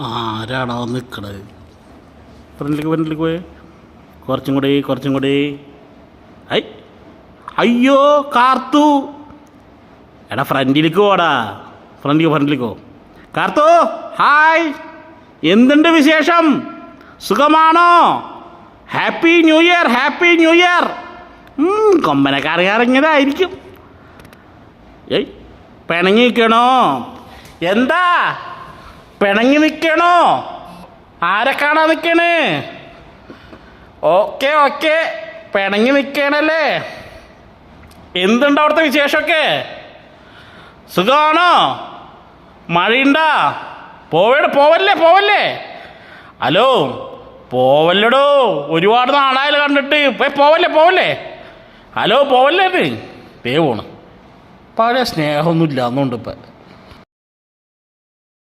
ആരാണോ നിൽക്കണത്? ഫ്രണ്ടിലേക്ക് ഫ്രണ്ടിലേക്ക് പോയേ. കുറച്ചും കൂടി കുറച്ചും കൂടി. ഐ അയ്യോ കാർത്തു. എടാ ഫ്രണ്ടിലേക്ക് പോടാ. ഫ്രണ്ടിലേക്ക് ഫ്രണ്ടിലേക്ക് കാർത്തു ഹായ്. എന്തുണ്ട് വിശേഷം? സുഖമാണോ? Happy new year happy new year കൊമ്പനക്കാർ ഇറങ്ങിയതായിരിക്കും. ഏയ് പിണങ്ങിക്കണോ എന്താ? പിണങ്ങി നിൽക്കണോ ആരെ കാണാൻ നിൽക്കണേ ഓക്കെ ഓക്കെ. പിണങ്ങി നിൽക്കണല്ലേ എന്തുണ്ട് അവിടുത്തെ വിശേഷമൊക്കെ? സുഖമാണോ? മഴയുണ്ടാ? പോവേട പോവല്ലേ പോവല്ലേ? ഹലോ പോവല്ലടോ. ഒരുപാട് നാളായാലും കണ്ടിട്ട്. പോയി പോവല്ലേ പോവല്ലേ? ഹലോ പോവല്ലേ ദേ പോണ്. പഴയ സ്നേഹമൊന്നുമില്ല എന്നുണ്ട് ഇപ്പം.